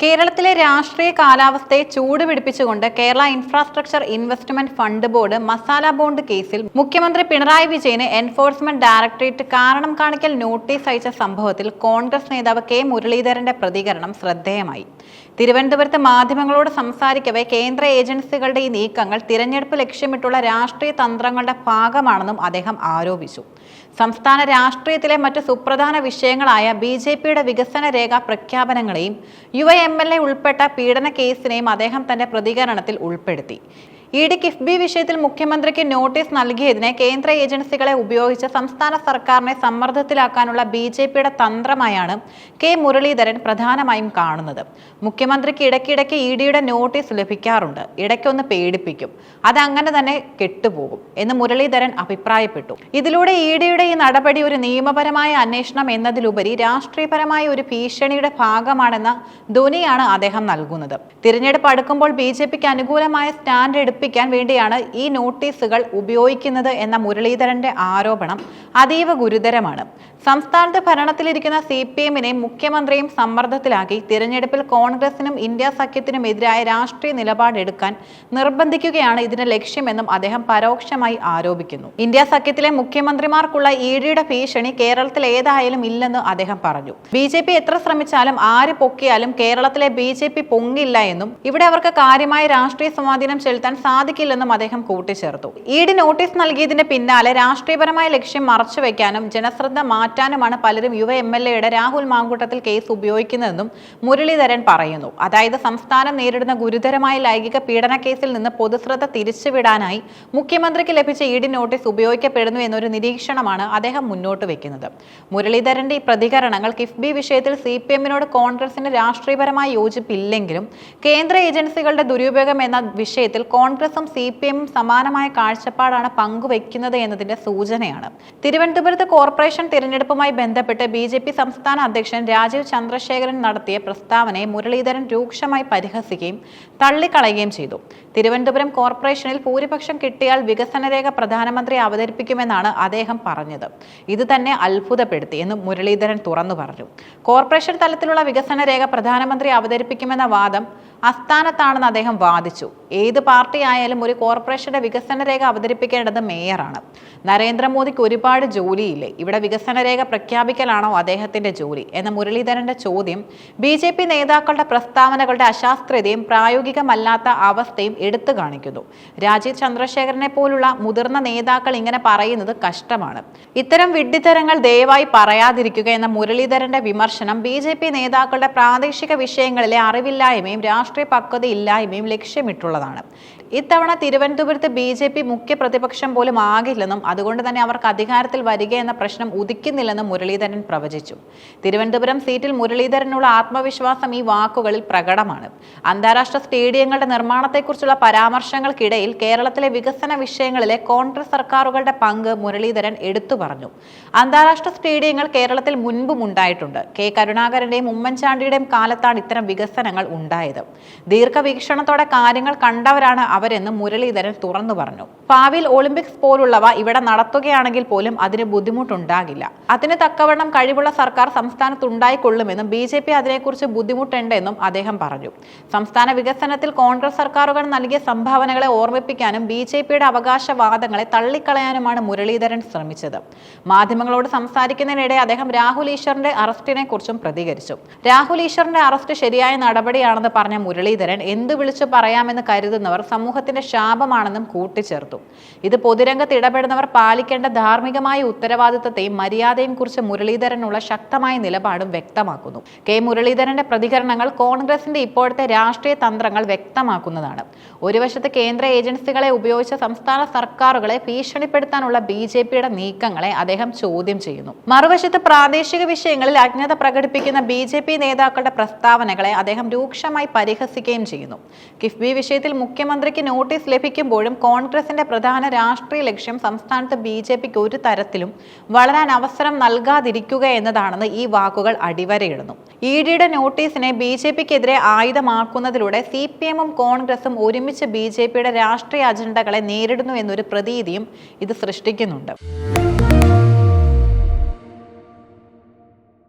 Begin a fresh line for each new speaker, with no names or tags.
കേരളത്തിലെ രാഷ്ട്രീയ കാലാവസ്ഥയെ ചൂടുപിടിപ്പിച്ചുകൊണ്ട് Kerala infrastructure investment fund board masala bond കേസിൽ മുഖ്യമന്ത്രി പിണറായി വിജയന് എൻഫോഴ്സ്മെന്റ് ഡയറക്ടറേറ്റ് കാരണം കാണിക്കൽ നോട്ടീസ് അയച്ച സംഭവത്തിൽ കോൺഗ്രസ് നേതാവ് കെ മുരളീധരന്റെ പ്രതികരണം ശ്രദ്ധേയമായി. തിരുവനന്തപുരത്ത് മാധ്യമങ്ങളോട് സംസാരിക്കവെ കേന്ദ്ര ഏജൻസികളുടെ ഈ നീക്കങ്ങൾ തിരഞ്ഞെടുപ്പ് ലക്ഷ്യമിട്ടുള്ള രാഷ്ട്രീയ തന്ത്രങ്ങളുടെ ഭാഗമാണെന്നും അദ്ദേഹം ആരോപിച്ചു. സംസ്ഥാന രാഷ്ട്രീയത്തിലെ മറ്റ് സുപ്രധാന വിഷയങ്ങളായ ബി ജെ പിയുടെ വികസന രേഖ പ്രഖ്യാപനങ്ങളെയും യുവ എം എൽ എ ഉൾപ്പെട്ട പീഡന കേസിനെയും അദ്ദേഹം തന്റെ പ്രതികരണത്തിൽ ഉൾപ്പെടുത്തി. ഇ ഡി കിഫ്ബി വിഷയത്തിൽ മുഖ്യമന്ത്രിക്ക് നോട്ടീസ് നൽകിയതിനെ കേന്ദ്ര ഏജൻസികളെ ഉപയോഗിച്ച് സംസ്ഥാന സർക്കാരിനെ സമ്മർദ്ദത്തിലാക്കാനുള്ള ബി ജെ പിയുടെ തന്ത്രമായാണ് കെ മുരളീധരൻ പ്രധാനമായും കാണുന്നത്. മുഖ്യമന്ത്രിക്ക് ഇടയ്ക്കിടയ്ക്ക് ഇ ഡിയുടെ നോട്ടീസ് ലഭിക്കാറുണ്ട്. ഇടയ്ക്കൊന്ന് പേടിപ്പിക്കും. അത് അങ്ങനെ തന്നെ കെട്ടുപോകും എന്ന് മുരളീധരൻ അഭിപ്രായപ്പെട്ടു. ഇതിലൂടെ ഇ ഡിയുടെ ഈ നടപടി ഒരു നിയമപരമായ അന്വേഷണം എന്നതിലുപരി രാഷ്ട്രീയപരമായ ഒരു ഭീഷണിയുടെ ഭാഗമാണെന്ന ധ്വനിയാണ് അദ്ദേഹം നൽകുന്നത്. തിരഞ്ഞെടുപ്പ് അടുക്കുമ്പോൾ ബി ജെ പിക്ക് അനുകൂലമായ സ്റ്റാൻഡ് എടുപ്പിക്കാൻ വേണ്ടിയാണ് ഈ നോട്ടീസുകൾ ഉപയോഗിക്കുന്നത് എന്ന മുരളീധരന്റെ ആരോപണം അതീവ ഗുരുതരമാണ്. സംസ്ഥാനത്ത് ഭരണത്തിലിരിക്കുന്ന സി പി എമ്മിനെയും മുഖ്യമന്ത്രിയും സമ്മർദ്ദത്തിലാക്കി തിരഞ്ഞെടുപ്പിൽ കോൺഗ്രസിനും ഇന്ത്യ സഖ്യത്തിനും എതിരായ രാഷ്ട്രീയ നിലപാടെടുക്കാൻ നിർബന്ധിക്കുകയാണ് ഇതിന്റെ ലക്ഷ്യമെന്നും അദ്ദേഹം പരോക്ഷമായി ആരോപിക്കുന്നു. ഇന്ത്യ സഖ്യത്തിലെ മുഖ്യമന്ത്രിമാർക്കുള്ള ഇ ഡിയുടെ ഭീഷണി കേരളത്തിൽ ഏതായാലും ഇല്ലെന്ന് അദ്ദേഹം പറഞ്ഞു. ബി ജെ പി എത്ര ശ്രമിച്ചാലും ആര് പൊക്കിയാലും കേരളത്തിലെ ബി ജെ പി പൊങ്ങില്ല എന്നും ഇവിടെ അവർക്ക് കാര്യമായ രാഷ്ട്രീയ സ്വാധീനം ചെലുത്താൻ സാധിക്കില്ലെന്നും അദ്ദേഹം കൂട്ടിച്ചേർത്തു. ഈഡി നോട്ടീസ് നൽകിയതിന്റെ പിന്നാലെ രാഷ്ട്രീയപരമായ ലക്ഷ്യം മറച്ചുവെക്കാനും ജനശ്രദ്ധ മാറ്റാനുമാണ് പലരും യുവ എം എൽ എയുടെ രാഹുൽ മാങ്കൂട്ടത്തിൽ കേസ് ഉപയോഗിക്കുന്നതെന്നും മുരളീധരൻ പറയുന്നു. അതായത് സംസ്ഥാനം നേരിടുന്ന ഗുരുതരമായ ലൈംഗിക പീഡന കേസിൽ നിന്ന് പൊതുശ്രദ്ധ തിരിച്ചുവിടാനായി മുഖ്യമന്ത്രിക്ക് ലഭിച്ച ഇഡി നോട്ടീസ് ഉപയോഗിക്കപ്പെടുന്നു എന്നൊരു നിരീക്ഷണമാണ് അദ്ദേഹം മുന്നോട്ട് വെക്കുന്നത്. മുരളീധരന്റെ ഈ പ്രതികരണങ്ങൾ കിഫ്ബി വിഷയത്തിൽ സി പി എമ്മിനോട് കോൺഗ്രസിന് രാഷ്ട്രീയപരമായ യോജിപ്പില്ലെങ്കിലും കേന്ദ്ര ഏജൻസികളുടെ ദുരുപയോഗം എന്ന വിഷയത്തിൽ കോൺഗ്രസും സി പി എമ്മും സമാനമായ കാഴ്ചപ്പാടാണ് പങ്കുവെക്കുന്നത് എന്നതിന്റെ സൂചനയാണ്. തിരുവനന്തപുരത്ത് കോർപ്പറേഷൻ തിരഞ്ഞെടുപ്പുമായി ബന്ധപ്പെട്ട് ബി ജെ പി സംസ്ഥാന അധ്യക്ഷൻ രാജീവ് ചന്ദ്രശേഖരൻ നടത്തിയ പ്രസ്താവനയെ മുരളീധരൻ രൂക്ഷമായി പരിഹസിക്കുകയും തള്ളിക്കളയുകയും ചെയ്തു. തിരുവനന്തപുരം കോർപ്പറേഷനിൽ ഭൂരിപക്ഷം കിട്ടിയാൽ വികസനരേഖ പ്രധാനമന്ത്രി അവതരിപ്പിക്കുമെന്നാണ് അദ്ദേഹം പറഞ്ഞത്. ഇത് തന്നെ അത്ഭുതപ്പെടുത്തി എന്ന് മുരളീധരൻ തുറന്നു പറഞ്ഞു. കോർപ്പറേഷൻ തലത്തിലുള്ള വികസന രേഖ പ്രധാനമന്ത്രി അവതരിപ്പിക്കുമെന്ന വാദം അസ്ഥാനത്താണെന്ന് അദ്ദേഹം വാദിച്ചു. ഏത് പാർട്ടി ആയാലും ഒരു കോർപ്പറേഷന്റെ വികസന രേഖ അവതരിപ്പിക്കേണ്ടത് മേയറാണ്. നരേന്ദ്രമോദിക്ക് ഒരുപാട് ജോലിയില്ലേ? ഇവിടെ വികസന രേഖ പ്രഖ്യാപിക്കലാണോ അദ്ദേഹത്തിന്റെ ജോലി? എന്ന മുരളീധരന്റെ ചോദ്യം ബി ജെ പി നേതാക്കളുടെ പ്രസ്താവനകളുടെ അശാസ്ത്രീയതയും പ്രായോഗികമല്ലാത്ത അവസ്ഥയും എടുത്തു കാണിക്കുന്നു. രാജീവ് ചന്ദ്രശേഖരനെ പോലുള്ള മുതിർന്ന നേതാക്കൾ ഇങ്ങനെ പറയുന്നത് കഷ്ടമാണ്. ഇത്തരം വിഡ്ഢിത്തരങ്ങൾ ദയവായി പറയാതിരിക്കുക എന്ന മുരളീധരന്റെ വിമർശനം ബി ജെ പി നേതാക്കളുടെ പ്രാദേശിക വിഷയങ്ങളിലെ അറിവില്ലായ്മയും രാഷ്ട്രീയ പക്വതയില്ലായ്മയും ലക്ഷ്യമിട്ടുള്ളതാണ്. ഇത്തവണ തിരുവനന്തപുരത്ത് ബി ജെ പി മുഖ്യ പ്രതിപക്ഷം പോലും ആകില്ലെന്നും അതുകൊണ്ട് തന്നെ അവർക്ക് അധികാരത്തിൽ വരിക എന്ന പ്രശ്നം ഉദിക്കുന്നില്ലെന്നും മുരളീധരൻ പ്രവചിച്ചു. തിരുവനന്തപുരം സീറ്റിൽ മുരളീധരനുള്ള ആത്മവിശ്വാസം ഈ വാക്കുകളിൽ പ്രകടമാണ്. അന്താരാഷ്ട്ര സ്റ്റേഡിയങ്ങളുടെ നിർമ്മാണത്തെക്കുറിച്ചുള്ള പരാമർശങ്ങൾക്കിടയിൽ കേരളത്തിലെ വികസന വിഷയങ്ങളിലെ കോൺഗ്രസ് സർക്കാരുകളുടെ പങ്ക് മുരളീധരൻ എടുത്തു പറഞ്ഞു. അന്താരാഷ്ട്ര സ്റ്റേഡിയങ്ങൾ കേരളത്തിൽ മുൻപും ഉണ്ടായിട്ടുണ്ട്. കെ കരുണാകരന്റെയും ഉമ്മൻചാണ്ടിയുടെയും കാലത്താണ് ഇത്തരം വികസനങ്ങൾ ഉണ്ടായത്. ദീർഘവീക്ഷണത്തോടെ കാര്യങ്ങൾ കണ്ടവരാണ് അവരെന്ന് മുരളീധരൻ തുറന്നു പറഞ്ഞു. ഭാവിയിൽ ഒളിമ്പിക്സ് പോലുള്ളവ ഇവിടെ നടത്തുകയാണെങ്കിൽ പോലും അതിന് ബുദ്ധിമുട്ടുണ്ടാകില്ല. അതിന് തക്കവണ്ണം കഴിവുള്ള സർക്കാർ സംസ്ഥാനത്തുണ്ടായിക്കൊള്ളുമെന്നും ബി ജെ പി അതിനെക്കുറിച്ച് ബുദ്ധിമുട്ടുണ്ടെന്നും അദ്ദേഹം പറഞ്ഞു. സംസ്ഥാന വികസനത്തിൽ കോൺഗ്രസ് സർക്കാരുകൾ നൽകിയ സംഭാവനകളെ ഓർമ്മിപ്പിക്കാനും ബി ജെ പിയുടെ അവകാശവാദങ്ങളെ തള്ളിക്കളയാനുമാണ് മുരളീധരൻ ശ്രമിച്ചത്. മാധ്യമങ്ങളോട് സംസാരിക്കുന്നതിനിടെ അദ്ദേഹം രാഹുൽ ഈശ്വറിന്റെ അറസ്റ്റിനെ കുറിച്ചും പ്രതികരിച്ചു. രാഹുൽ ഈശ്വറിന്റെ അറസ്റ്റ് ശരിയായ നടപടിയാണെന്ന് പറഞ്ഞ മുരളീധരൻ എന്ത് വിളിച്ചു പറയാമെന്ന് കരുതുന്നവർ സമൂഹത്തിന്റെ ശാപമാണെന്നും കൂട്ടിച്ചേർത്തു. ഇത് പൊതുരംഗത്ത് ഇടപെടുന്നവർ പാലിക്കേണ്ട ധാർമ്മികമായ ഉത്തരവാദിത്തത്തെയും മര്യാദയും കുറിച്ച് മുരളീധരനുള്ള ശക്തമായ നിലപാടും വ്യക്തമാക്കുന്നു. കെ മുരളീധരന്റെ പ്രതികരണങ്ങൾ കോൺഗ്രസിന്റെ ഇപ്പോഴത്തെ രാഷ്ട്രീയ തന്ത്രങ്ങൾ വ്യക്തമാക്കുന്നതാണ്. ഒരു വശത്ത് കേന്ദ്ര ഏജൻസികളെ ഉപയോഗിച്ച് സംസ്ഥാന സർക്കാരുകളെ ഭീഷണിപ്പെടുത്താനുള്ള ബി ജെ പിയുടെ നീക്കങ്ങളെ അദ്ദേഹം ചോദ്യം ചെയ്യുന്നു. മറുവശത്ത് പ്രാദേശിക വിഷയങ്ങളിൽ അജ്ഞത പ്രകടിപ്പിക്കുന്ന ബി ജെ പി നേതാക്കളുടെ പ്രസ്താവനകളെ അദ്ദേഹം രൂക്ഷമായി പരിഹസിക്കുകയും ചെയ്യുന്നു. കിഫ്ബി വിഷയത്തിൽ മുഖ്യമന്ത്രിക്ക് നോട്ടീസ് ലഭിക്കുമ്പോഴും കോൺഗ്രസിന്റെ പ്രധാന രാഷ്ട്രീയ ലക്ഷ്യം സംസ്ഥാനത്ത് ബി ജെ പിക്ക് ഒരു തരത്തിലും വളരാൻ അവസരം നൽകാതിരിക്കുക എന്നതാണെന്ന് ഈ വാക്കുകൾ അടിവരയിടുന്നു. ഇ ഡിയുടെ നോട്ടീസിനെ ബി ജെ പിക്കെതിരെ ആയുധമാക്കുന്നതിലൂടെ സി പി എമ്മും കോൺഗ്രസും ഒരുമിച്ച് ബി ജെ പിയുടെ രാഷ്ട്രീയ അജണ്ടകളെ നേരിടുന്നു എന്നൊരു പ്രതീതിയും ഇത് സൃഷ്ടിക്കുന്നുണ്ട്.